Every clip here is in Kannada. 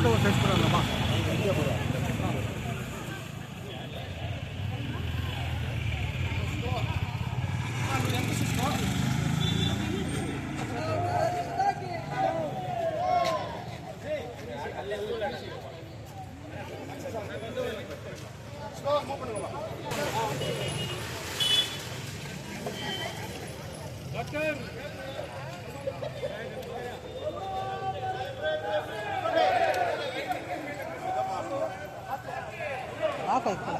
ことを接するの off like.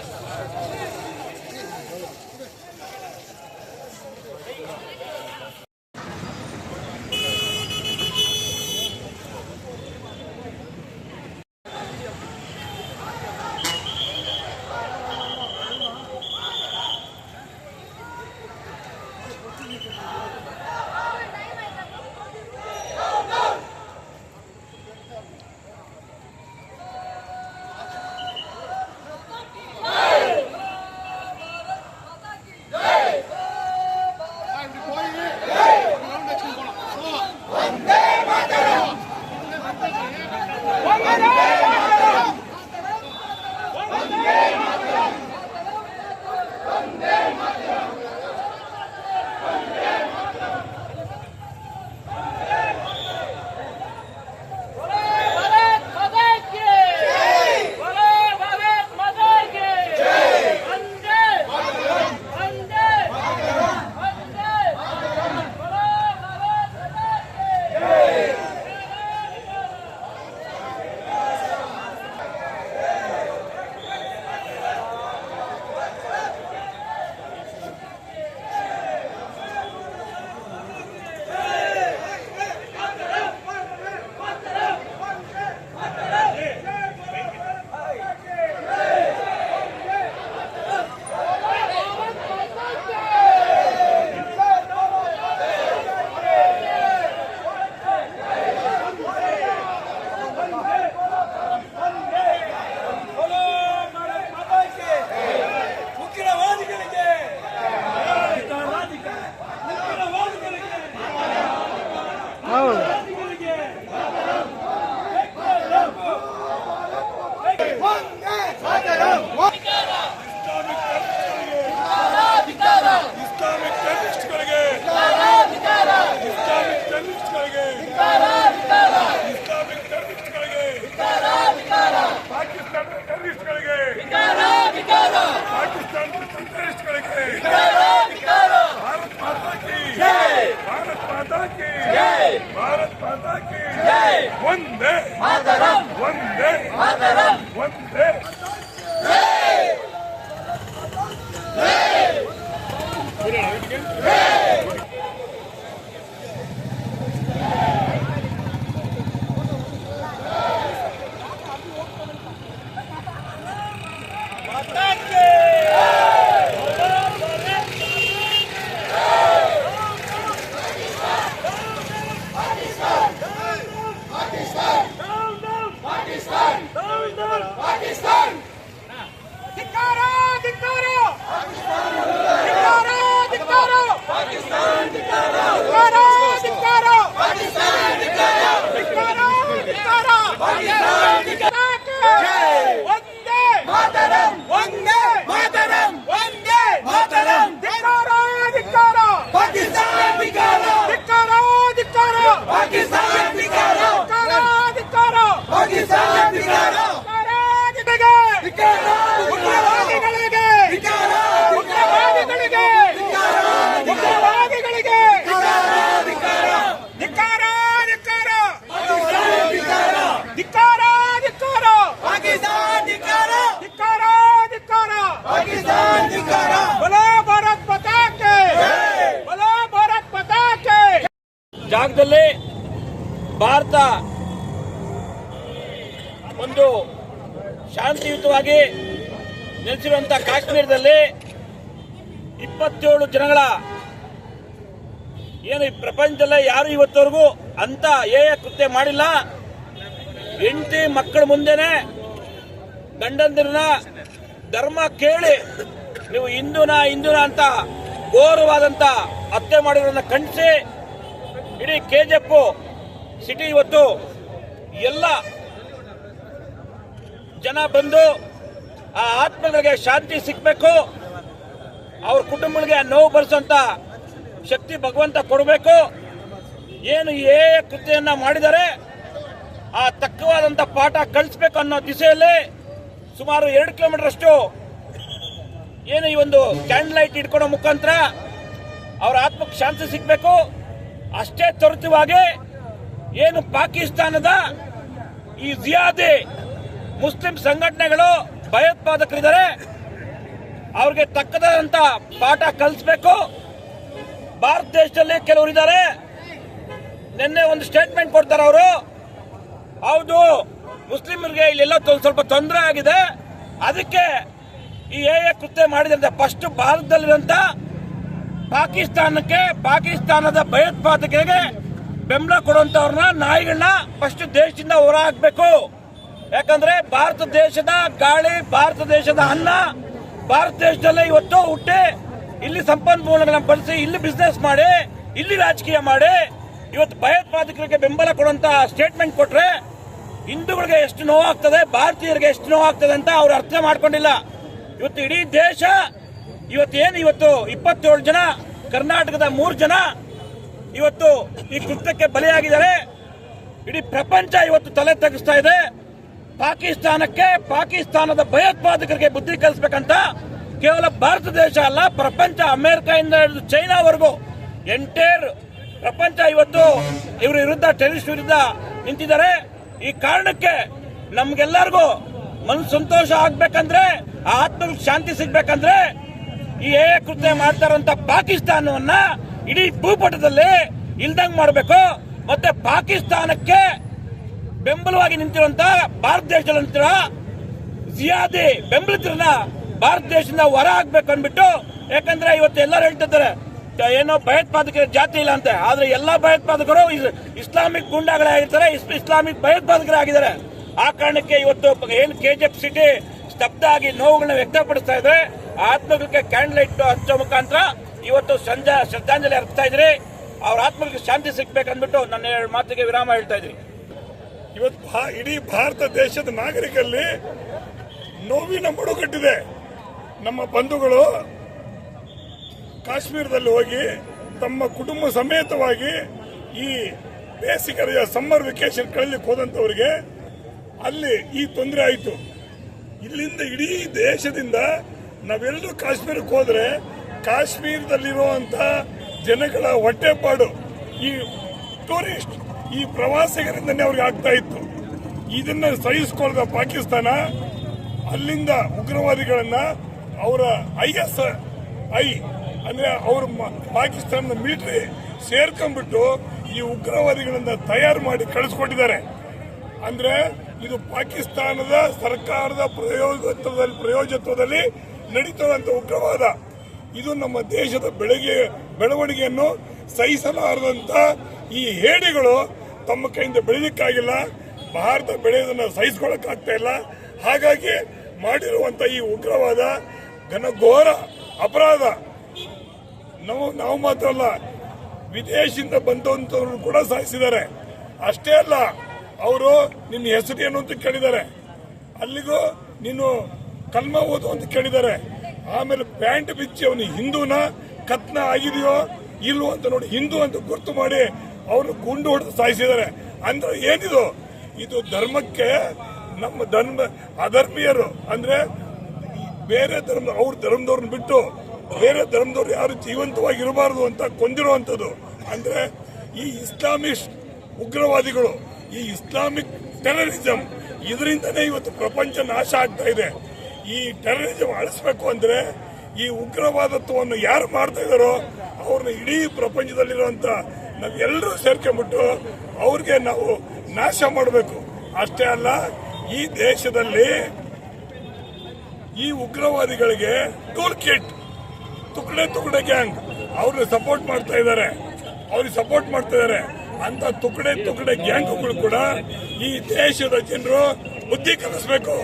Pakistan! ಭಾರತ ಒಂದು ಶಾಂತಿಯುತವಾಗಿ ನೆಲೆಸಿರುವಂತ ಕಾಶ್ಮೀರದಲ್ಲಿ ಇಪ್ಪತ್ತೇಳು ಜನಗಳ ಏನು ಈ ಪ್ರಪಂಚದಲ್ಲೇ ಯಾರು ಇವತ್ತವರೆಗೂ ಅಂತ ಏ ಕೃತ್ಯ ಮಾಡಿಲ್ಲ. ಹೆಂಡತಿ ಮಕ್ಕಳ ಮುಂದೆನೆ ಗಂಡಂದಿರನ್ನ ಧರ್ಮ ಕೇಳಿ ನೀವು ಹಿಂದೂನ ಹಿಂದೂನ ಅಂತ ಘೋರವಾದಂತ ಹತ್ಯೆ ಮಾಡಿರೋದನ್ನ ಖಂಡಿಸಿ ಇಡೀ ಕೆ ಕೆಜೆಫ್ ಸಿಟಿ ಇವತ್ತು ಎಲ್ಲ ಜನ ಬಂದು ಆ ಆತ್ಮಗಳಿಗೆ ಶಾಂತಿ ಸಿಕ್ಬೇಕು ಅವ್ರ ಕುಟುಂಬಗಳಿಗೆ ನೋವು ಬರೆಸೋಂತ ಶಕ್ತಿ ಭಗವಂತ ಕೊಡಬೇಕು. ಏನು ಏ ಕೃತಿಯನ್ನ ಮಾಡಿದರೆ ಆ ತಕ್ಕವಾದಂತ ಪಾಠ ಕಳಿಸ್ಬೇಕು ಅನ್ನೋ ದಿಸೆಯಲ್ಲಿ ಸುಮಾರು ಎರಡು ಕಿಲೋಮೀಟರ್ ಅಷ್ಟು ಏನು ಈ ಒಂದು ಕ್ಯಾಂಡಲ್ ಲೈಟ್ ಇಟ್ಕೊಳೋ ಮುಖಾಂತರ ಅವರ ಆತ್ಮಕ್ಕೆ ಶಾಂತಿ ಸಿಗ್ಬೇಕು. ಅಷ್ಟೇ ತ್ವರಿತವಾಗಿ ಏನು ಪಾಕಿಸ್ತಾನದ ಈ ಜಿಯಾದಿ ಮುಸ್ಲಿಂ ಸಂಘಟನೆಗಳು ಭಯೋತ್ಪಾದಕರಿದ್ದಾರೆ. ಅವ್ರಿಗೆ ತಕ್ಕದಂತ ಪಾಠ ಕಲಿಸ್ಬೇಕು. ಭಾರತ ದೇಶದಲ್ಲಿ ಕೆಲವರು ಇದ್ದಾರೆ ನಿನ್ನೆ ಒಂದು ಸ್ಟೇಟ್ಮೆಂಟ್ ಕೊಡ್ತಾರೆ ಅವರು. ಹೌದು, ಮುಸ್ಲಿಮರಿಗೆ ಇಲ್ಲೆಲ್ಲ ಸ್ವಲ್ಪ ತೊಂದರೆ ಆಗಿದೆ. ಅದಕ್ಕೆ ಈ ಎ ಕೃತ್ಯ ಮಾಡಿದಂತೆ ಫಸ್ಟ್ ಭಾರತದಲ್ಲಿರುವಂತ ಪಾಕಿಸ್ತಾನಕ್ಕೆ, ಪಾಕಿಸ್ತಾನದ ಭಯೋತ್ಪಾದಕರಿಗೆ ಬೆಂಬಲ ಕೊಡುವಂತವ್ರನ್ನ ನಾಯಿಗಳನ್ನ ಫಸ್ಟ್ ದೇಶದಿಂದ ಹೊರ ಹಾಕ್ಬೇಕು ಯಾಕಂದ್ರೆ ಭಾರತ ದೇಶದ ಗಾಳಿ, ಭಾರತ ದೇಶದ ಅನ್ನ, ಭಾರತ ದೇಶದಲ್ಲೇ ಇವತ್ತು ಹುಟ್ಟಿ, ಇಲ್ಲಿ ಸಂಪನ್ಮೂಲಗಳನ್ನ ಬಳಸಿ, ಇಲ್ಲಿ ಬಿಸ್ನೆಸ್ ಮಾಡಿ, ಇಲ್ಲಿ ರಾಜಕೀಯ ಮಾಡಿ, ಇವತ್ತು ಭಯೋತ್ಪಾದಕರಿಗೆ ಬೆಂಬಲ ಕೊಡುವಂತ ಸ್ಟೇಟ್ಮೆಂಟ್ ಕೊಟ್ರೆ ಹಿಂದೂಗಳಿಗೆ ಎಷ್ಟು ನೋವಾಗ್ತದೆ, ಭಾರತೀಯರಿಗೆ ಎಷ್ಟು ನೋವಾಗ್ತದೆ ಅಂತ ಅವ್ರು ಅರ್ಥ ಮಾಡ್ಕೊಂಡಿಲ್ಲ. ಇವತ್ತು ಇಡೀ ದೇಶ ಇವತ್ತೇನು? ಇವತ್ತು ಇಪ್ಪತ್ತೇಳು ಜನ, ಕರ್ನಾಟಕದ ಮೂರು ಜನ ಇವತ್ತು ಈ ಕೃತ್ಯಕ್ಕೆ ಬಲಿಯಾಗಿದ್ದಾರೆ. ಇಡೀ ಪ್ರಪಂಚ ಇವತ್ತು ತಲೆ ತಗ್ಗಿಸ್ತಾ ಇದೆ. ಪಾಕಿಸ್ತಾನಕ್ಕೆ ಪಾಕಿಸ್ತಾನದ ಭಯೋತ್ಪಾದಕರಿಗೆ ಬುದ್ಧಿ ಕಲಿಸ್ಬೇಕಂತ ಕೇವಲ ಭಾರತ ದೇಶ ಅಲ್ಲ, ಪ್ರಪಂಚ ಅಮೆರಿಕದಿಂದ ಹಿಡಿದು ಚೈನಾವರೆಗೂ ಎಂಟೇರ್ ಪ್ರಪಂಚ ಇವತ್ತು ಇವರ ವಿರುದ್ಧ ಟೆರಿಸ್ ವಿರುದ್ಧ ನಿಂತಿದ್ದಾರೆ. ಈ ಕಾರಣಕ್ಕೆ ನಮ್ಗೆಲ್ಲರಿಗೂ ಮನಸ್ಸು ಸಂತೋಷ ಆಗ್ಬೇಕಂದ್ರೆ ಆತ್ಮಕ್ಕೆ ಶಾಂತಿ ಸಿಗ್ಬೇಕಂದ್ರೆ ಈ ಏ ಕೃತ್ಯ ಮಾಡ್ತಾರಂತ ಪಾಕಿಸ್ತಾನವನ್ನ ಇಡೀ ಭೂಪಟದಲ್ಲಿ ಇಲ್ದಂಗ್ ಮಾಡಬೇಕು. ಮತ್ತೆ ಪಾಕಿಸ್ತಾನಕ್ಕೆ ಬೆಂಬಲವಾಗಿ ನಿಂತಿರುವಂತ ಭಾರತ ದೇಶದಲ್ಲಿ ನಿಂತಿರೋ ಜಿಯಾದಿ ಬೆಂಬಲಿತರನ್ನ ಭಾರತ ದೇಶದಿಂದ ಹೊರ ಹಾಕ್ಬೇಕು ಅಂದ್ಬಿಟ್ಟು, ಯಾಕಂದ್ರೆ ಇವತ್ತು ಎಲ್ಲರೂ ಹೇಳ್ತಿದ್ದಾರೆ ಏನೋ ಭಯೋತ್ಪಾದಕ ಜಾತಿ ಇಲ್ಲ ಅಂತ. ಆದ್ರೆ ಎಲ್ಲಾ ಭಯೋತ್ಪಾದಕರು ಇಸ್- ಇಸ್ಲಾಮಿಕ್ ಗುಂಡಾಗಳೇ ಆಗಿರ್ತಾರೆ ಇಸ್ಲಾಮಿಕ್ ಭಯೋತ್ಪಾದಕರಾಗಿದ್ದಾರೆ ಆ ಕಾರಣಕ್ಕೆ ಇವತ್ತು ಏನು ಕೆಜಿಎಫ್ ಸಿಟಿ ಸ್ತಬ್ಧ ಆಗಿ ನೋವುಗಳನ್ನ ವ್ಯಕ್ತಪಡಿಸ್ತಾ ಇದೆ ಆ ಆತ್ಮಗಳಿಗೆ ಕ್ಯಾಂಡಲ್ ಲೈಟ್ ಹಚ್ಚೋ ಮುಖಾಂತರ ಇವತ್ತು ಸಂಜೆ ಶ್ರದ್ಧಾಂಜಲಿ ಅರ್ಪಿಸ್ತಾ ಇದ್ರಿ ಅವ್ರ ಆತ್ಮಗಳಿಗೆ ಶಾಂತಿ ಸಿಗ್ಬೇಕಂದ್ಬಿಟ್ಟು ನನ್ನ ಎರಡು ಮಾತಿಗೆ ವಿರಾಮ ಹೇಳ್ತಾ ಇದ್ರಿ ಇವತ್ತು ಇಡೀ ಭಾರತ ದೇಶದ ನಾಗರಿಕರಲ್ಲಿ ನೋವಿನ ಮುಡುಗಟ್ಟಿದೆ. ನಮ್ಮ ಬಂಧುಗಳು ಕಾಶ್ಮೀರದಲ್ಲಿ ಹೋಗಿ ತಮ್ಮ ಕುಟುಂಬ ಸಮೇತವಾಗಿ ಈ ಬೇಸಿಗೆಯ ಸಮ್ಮರ್ ವೆಕೇಶನ್ ಕಳಲಿಕ್ಕೆ ಹೋದಂಥವ್ರಿಗೆ ಅಲ್ಲಿ ಈ ತೊಂದರೆ ಆಯಿತು. ಇಲ್ಲಿಂದ ಇಡೀ ದೇಶದಿಂದ ನಾವೆಲ್ಲರೂ ಕಾಶ್ಮೀರಕ್ಕೆ ಹೋದ್ರೆ ಕಾಶ್ಮೀರದಲ್ಲಿರುವಂತ ಜನಗಳ ಹೊಟ್ಟೆಪಾಡು ಈ ಟೂರಿಸ್ಟ್ ಈ ಪ್ರವಾಸಿಗರಿಂದನೇ ಅವ್ರಿಗೆ ಆಗ್ತಾ ಇತ್ತು. ಇದನ್ನ ಸಹಿಸಿಕೊಳ್ಳದ ಪಾಕಿಸ್ತಾನ ಅಲ್ಲಿಂದ ಉಗ್ರವಾದಿಗಳನ್ನ ಅವರ ಐ ಎಸ್ ಐ, ಅಂದ್ರೆ ಅವರು ಪಾಕಿಸ್ತಾನದ ಮಿಲಿಟರಿ ಸೇರ್ಕೊಂಡ್ಬಿಟ್ಟು ಈ ಉಗ್ರವಾದಿಗಳನ್ನ ತಯಾರು ಮಾಡಿ ಕಳಿಸ್ಕೊಟ್ಟಿದ್ದಾರೆ. ಅಂದ್ರೆ ಇದು ಪಾಕಿಸ್ತಾನದ ಸರ್ಕಾರದ ಪ್ರಯೋಜತ್ವದಲ್ಲಿ ಪ್ರಯೋಜತ್ವದಲ್ಲಿ ನಡೀತದಂತ ಉಗ್ರವಾದ. ಇದು ನಮ್ಮ ದೇಶದ ಬೆಳಗ್ಗೆ ಬೆಳವಣಿಗೆಯನ್ನು ಸಹಿಸಲಾರದಂತ ಈ ಹೇಳಿಗಳು ತಮ್ಮ ಕೈಯಿಂದ ಬೆಳೀಲಿಕ್ಕಾಗಿಲ್ಲ. ಭಾರತ ಬೆಳೆಯೋದನ್ನ ಸಹಿಸ್ಕೊಳ್ಳೋಕ್ಕಾಗ್ತಾ ಇಲ್ಲ. ಹಾಗಾಗಿ ಮಾಡಿರುವಂತ ಈ ಉಗ್ರವಾದ ಘನಘೋರ ಅಪರಾಧ. ನಾವು ನಾವು ಮಾತ್ರ ಅಲ್ಲ ವಿದೇಶದಿಂದ ಬಂದವಂಥವ್ರು ಕೂಡ ಸಾಯಿಸಿದ್ದಾರೆ. ಅಷ್ಟೇ ಅಲ್ಲ, ಅವರು ನಿನ್ನ ಹೆಸರು ಏನು ಅಂತ ಕೇಳಿದ್ದಾರೆ. ಅಲ್ಲಿಗೂ ನೀನು ಕಲ್ಮ ಓದು ಅಂತ ಕೇಳಿದ್ದಾರೆ. ಆಮೇಲೆ ಪ್ಯಾಂಟ್ ಬಿಚ್ಚಿ ಅವನು ಹಿಂದೂನ ಕತ್ನ ಆಗಿದೆಯೋ ಇಲ್ವೋ ಅಂತ ನೋಡಿ ಹಿಂದೂ ಅಂತ ಗುರ್ತು ಮಾಡಿ ಅವರು ಗುಂಡು ಹೊಡೆದು ಸಾಯಿಸಿದ್ದಾರೆ. ಅಂದ್ರೆ ಏನಿದು? ಇದು ಧರ್ಮಕ್ಕೆ ನಮ್ಮ ಧರ್ಮ ಅಧರ್ಮೀಯರು ಅಂದ್ರೆ ಬೇರೆ ಧರ್ಮ ಅವ್ರ ಧರ್ಮದವ್ರನ್ನ ಬಿಟ್ಟು ಬೇರೆ ಧರ್ಮದವ್ರು ಯಾರು ಜೀವಂತವಾಗಿ ಇರಬಾರದು ಅಂತ ಕೊಂದಿರುವಂತದ್ದು ಅಂದ್ರೆ ಈ ಇಸ್ಲಾಮಿಸ್ಟ್ ಉಗ್ರವಾದಿಗಳು, ಈ ಇಸ್ಲಾಮಿಕ್ ಟೆರರಿಸಂ, ಇದರಿಂದನೇ ಇವತ್ತು ಪ್ರಪಂಚ ನಾಶ ಆಗ್ತಾ ಇದೆ. ಈ ಟೆರರಿಸಂ ಅಳಿಸ್ಬೇಕು ಅಂದ್ರೆ ಈ ಉಗ್ರವಾದತ್ವವನ್ನು ಯಾರು ಮಾಡ್ತಾ ಇದಾರೋ ಅವ್ರನ್ನ ಇಡೀ ಪ್ರಪಂಚದಲ್ಲಿರುವಂತ ನಾವೆಲ್ಲರೂ ಸೇರ್ಕೊಂಡ್ಬಿಟ್ಟು ಅವ್ರಿಗೆ ನಾವು ನಾಶ ಮಾಡಬೇಕು. ಅಷ್ಟೇ ಅಲ್ಲ, ಈ ದೇಶದಲ್ಲಿ ಈ ಉಗ್ರವಾದಿಗಳಿಗೆ ಟೂಲ್ ಕಿಟ್ ತುಕಡೆ ತುಕಡೆ ಗ್ಯಾಂಗ್ ಅವ್ರನ್ನ ಸಪೋರ್ಟ್ ಮಾಡ್ತಾ ಇದ್ದಾರೆ. ಅವ್ರಿಗೆ ಸಪೋರ್ಟ್ ಮಾಡ್ತಾ ಇದ್ದಾರೆ. ಅಂತ ತುಕಡೆ ತುಕಡೆ ಗ್ಯಾಂಗ್ಗಳು ಕೂಡ ಈ ದೇಶದ ಜನರು ಬುದ್ಧಿ ಕಲಿಸ್ಬೇಕು.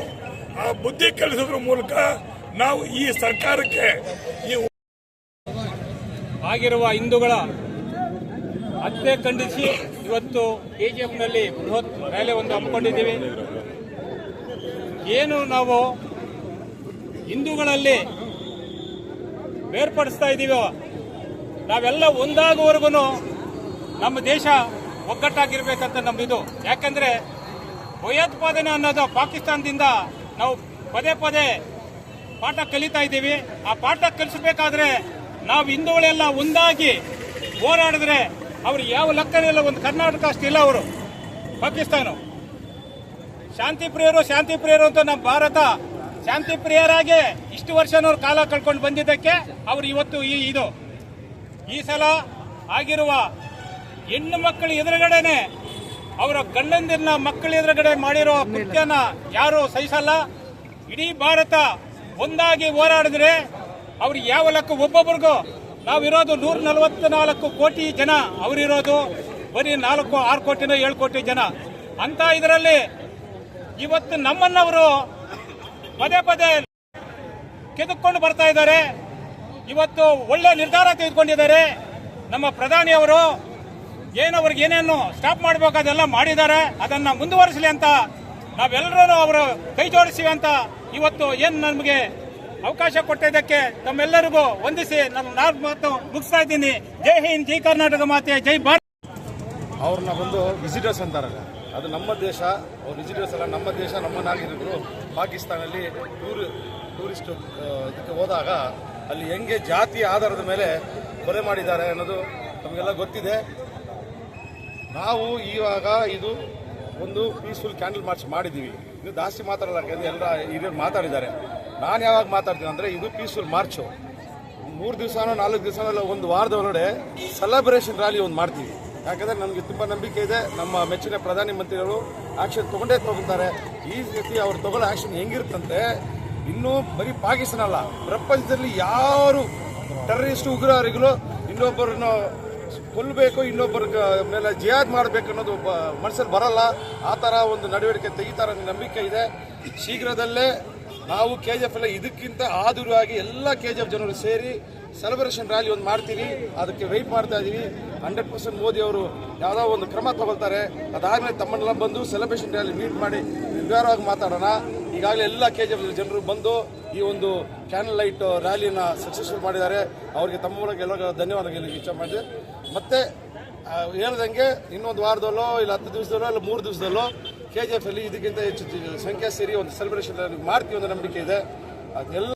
ಆ ಬುದ್ಧಿ ಕಲಿಸೋದ್ರ ಮೂಲಕ ನಾವು ಈ ಸರ್ಕಾರಕ್ಕೆ ಈ ಆಗಿರುವ ಹಿಂದೂಗಳ ಹತ್ಯೆ ಖಂಡಿಸಿ ಇವತ್ತು ಕೆಜಿಎಫ್ನಲ್ಲಿ ಬೃಹತ್ ರ್ಯಾಲಿ ಒಂದು ಹಮ್ಮಿಕೊಂಡಿದ್ದೀವಿ. ಏನು ನಾವು ಹಿಂದೂಗಳಲ್ಲಿ ಬೇರ್ಪಡಿಸ್ತಾ ಇದ್ದೀವೋ, ನಾವೆಲ್ಲ ಒಂದಾಗುವವರೆಗೂ ನಮ್ಮ ದೇಶ ಒಗ್ಗಟ್ಟಾಗಿರ್ಬೇಕಂತ ನಮ್ಮಿದು ಯಾಕಂದ್ರೆ ಭಯೋತ್ಪಾದನೆ ಅನ್ನೋದು ಪಾಕಿಸ್ತಾನದಿಂದ ನಾವು ಪದೇ ಪದೇ ಪಾಠ ಕಲಿತಾ ಇದ್ದೀವಿ. ಆ ಪಾಠ ಕಲಿಸಬೇಕಾದ್ರೆ ನಾವು ಹಿಂದೂಗಳೆಲ್ಲ ಒಂದಾಗಿ ಹೋರಾಡಿದ್ರೆ ಅವರು ಯಾವ ಲೆಕ್ಕನಿಲ್ಲ ಒಂದು ಕರ್ನಾಟಕ ಅಷ್ಟಿಲ್ಲ ಅವರು. ಪಾಕಿಸ್ತಾನ. ಶಾಂತಿ ಪ್ರಿಯರು ಶಾಂತಿ ಪ್ರಿಯರು ಅಂತ ನಮ್ಮ ಭಾರತ ಶಾಂತಿ ಪ್ರಿಯರಾಗಿ ಇಷ್ಟು ವರ್ಷನವ್ರು ಕಾಲ ಕಳ್ಕೊಂಡು ಬಂದಿದ್ದಕ್ಕೆ ಅವರು ಇವತ್ತು ಈ ಇದು. ಈ ಸಲ ಆಗಿರುವ ಹೆಣ್ಣು ಮಕ್ಕಳು ಎದುರುಗಡೆನೆ ಅವರ ಗಂಡಂದಿರನ್ನ ಮಕ್ಕಳ ಎದುರುಗಡೆ ಮಾಡಿರೋ ಕೃತ್ಯನ ಯಾರು ಸಹಿಸಲ್ಲ. ಇಡೀ ಭಾರತ ಒಂದಾಗಿ ಹೋರಾಡಿದ್ರೆ ಅವ್ರು ಯಾವ ಲೆಕ್ಕ ಒಬ್ಬೊಬ್ರಿಗೂ ನಾವಿರೋದು ನೂರ ನಲವತ್ನಾಲ್ಕು ಕೋಟಿ ಜನ ಅವರಿರೋದು ಬರೀ ನಾಲ್ಕು, ಆರು ಕೋಟಿನೋ ಏಳು ಕೋಟಿ ಜನ. ಅಂತ ಇದರಲ್ಲಿ ಇವತ್ತು ನಮ್ಮನ್ನವರು ಪದೇ ಪದೇ ಕೆದಕೊಂಡು ಬರ್ತಾ ಇದ್ದಾರೆ. ಇವತ್ತು ಒಳ್ಳೆ ನಿರ್ಧಾರ ತೆಗೆದುಕೊಂಡಿದ್ದಾರೆ. ನಮ್ಮ ಪ್ರಧಾನಿಯವರು ಏನು ಅವ್ರಿಗೆ ಏನೇನು ಸ್ಟಾಪ್ ಮಾಡಬೇಕು ಅದೆಲ್ಲ ಮಾಡಿದ್ದಾರೆ, ಅದನ್ನ ಮುಂದುವರಿಸಲಿ ಅಂತ ನಾವೆಲ್ಲರೂ ಅವರು ಕೈ ಜೋಡಿಸಿವೆ ಅಂತ ಇವತ್ತು ಏನು ನಮಗೆ ಅವಕಾಶ ಕೊಟ್ಟಿದ್ದಕ್ಕೆ ತಮ್ಮೆಲ್ಲರಿಗೂ ವಂದಿಸಿ ನಮ್ಮ ನಾಲ್ಕು ಮಾತು ಮುಗಿಸ್ತಾ ಇದ್ದೀನಿ. ಜೈ ಹಿಂದ್, ಜೈ ಕರ್ನಾಟಕ ಮಾತೆ, ಜೈ ಭಾರತ. ಅವ್ರನ್ನ ಬಂದು ವಿಸಿಟರ್ಸ್ ಅಂತಾರೆ. ಅದು ನಮ್ಮ ದೇಶ, ಅವ್ರು ವಿಸಿಟರ್ಸ್ ಅಲ್ಲ, ನಮ್ಮ ದೇಶ, ನಮ್ಮ ನಾಗರಿಕರು ಪಾಕಿಸ್ತಾನಲ್ಲಿ ಟೂರ್ ಟೂರಿಸ್ಟ್ ಇದಕ್ಕೆ ಹೋದಾಗ ಅಲ್ಲಿ ಹೆಂಗೆ ಜಾತಿ ಆಧಾರದ ಮೇಲೆ ಕೊಲೆ ಮಾಡಿದ್ದಾರೆ ಅನ್ನೋದು ನಮಗೆಲ್ಲ ಗೊತ್ತಿದೆ. ನಾವು ಇವಾಗ ಇದು ಒಂದು ಪೀಸ್ಫುಲ್ ಕ್ಯಾಂಡಲ್ ಮಾರ್ಚ್ ಮಾಡಿದ್ದೀವಿ. ಇದು ಜಾಸ್ತಿ ಮಾತಾಡಲ್ಲ, ಯಾಕಂದ್ರೆ ಎಲ್ಲ ಹಿರಿಯರು ಮಾತಾಡಿದ್ದಾರೆ. ನಾನು ಯಾವಾಗ ಮಾತಾಡ್ತೀನಿ ಅಂದರೆ ಇದು ಪೀಸ್ಫುಲ್ ಮಾರ್ಚು ಮೂರು ದಿವಸನೋ, ನಾಲ್ಕು ದಿವಸನೋ ಒಂದು ವಾರದ ಒಳಗಡೆ ಸೆಲೆಬ್ರೇಷನ್ ರ್ಯಾಲಿ ಒಂದು ಮಾಡ್ತೀವಿ. ಯಾಕಂದರೆ ನಮಗೆ ತುಂಬ ನಂಬಿಕೆ ಇದೆ. ನಮ್ಮ ಮೆಚ್ಚಿನ ಪ್ರಧಾನಿ ಮಂತ್ರಿಗಳು ಆ್ಯಕ್ಷನ್ ತೊಗೊಂಡೇ ತೊಗೊತಾರೆ ಈ ರೀತಿ ಅವ್ರು ತೊಗೊಳ್ಳೋ ಆ್ಯಕ್ಷನ್ ಹೆಂಗಿರುತ್ತಂತೆ, ಇನ್ನೂ ಬರೀ ಪಾಕಿಸ್ತಾನ ಅಲ್ಲ, ಪ್ರಪಂಚದಲ್ಲಿ ಯಾರು ಟೆರರಿಸ್ಟ್ ಉಗ್ರರಿಗಳು ಇನ್ನೊಬ್ಬರನ್ನು ಕೊಲ್ಲಬೇಕು ಇನ್ನೊಬ್ಬರ ಮೇಲೆ ಜಿಯಾದ್ ಮಾಡಬೇಕು ಅನ್ನೋದು ಮನಸ್ಸಲ್ಲಿ ಬರಲ್ಲ. ಆ ಥರ ಒಂದು ನಡವಳಿಕೆ ತೆಗಿತಾರೆ ನಂಬಿಕೆ ಇದೆ. ಶೀಘ್ರದಲ್ಲೇ ನಾವು ಕೆ ಜಿ ಎಫ್ ಎಲ್ಲ ಇದಕ್ಕಿಂತ ಆದುರಾಗಿ ಎಲ್ಲ ಕೆ ಜಿ ಎಫ್ ಜನರು ಸೇರಿ ಸೆಲೆಬ್ರೇಷನ್ ರ್ಯಾಲಿ ಒಂದು ಮಾಡ್ತೀವಿ. ಅದಕ್ಕೆ ವೆಯ್ಟ್ ಮಾಡ್ತಾ ಇದ್ದೀವಿ ಹಂಡ್ರೆಡ್ ಪರ್ಸೆಂಟ್ ಮೋದಿ ಅವರು ಯಾವುದೋ ಒಂದು ಕ್ರಮ ತಗೊಳ್ತಾರೆ. ಅದಾದಮೇಲೆ ತಮ್ಮನ್ನೆಲ್ಲ ಬಂದು ಸೆಲೆಬ್ರೇಷನ್ ರ್ಯಾಲಿ ಮೀಟ್ ಮಾಡಿ ವಿವರವಾಗಿ ಮಾತಾಡೋಣ. ಈಗಾಗಲೇ ಎಲ್ಲ ಕೆ ಜಿ ಎಫ್ ಜನರು ಬಂದು ಈ ಒಂದು ಕ್ಯಾನಲ್ ಲೈಟ್ ರ್ಯಾಲಿನ ಸಕ್ಸಸ್ಫುಲ್ ಮಾಡಿದ್ದಾರೆ. ಅವರಿಗೆ ತಮ್ಮ ಮೂಲಕ ಎಲ್ಲ ಧನ್ಯವಾದ ಹೇಳಲಿಕ್ಕೆ ಇಚ್ಛೆ ಮಾಡಿದೆ ಮತ್ತೆ ಹೇಳ್ದಂಗೆ ಇನ್ನೊಂದು ವಾರದಲ್ಲೋ ಇಲ್ಲ ಹತ್ತು ದಿವಸದಲ್ಲೋ ಇಲ್ಲ ಮೂರು ದಿವಸದಲ್ಲೋ ಕೆ ಜಿ ಎಫ್ ಅಲ್ಲಿ ಇದಕ್ಕಿಂತ ಹೆಚ್ಚು ಸಂಖ್ಯೆ ಸೇರಿ ಒಂದು ಸೆಲೆಬ್ರೇಷನ್ ಮಾಡ್ತೀವಿ ಅನ್ನೋ ನಂಬಿಕೆ ಇದೆ. ಅದೆಲ್ಲ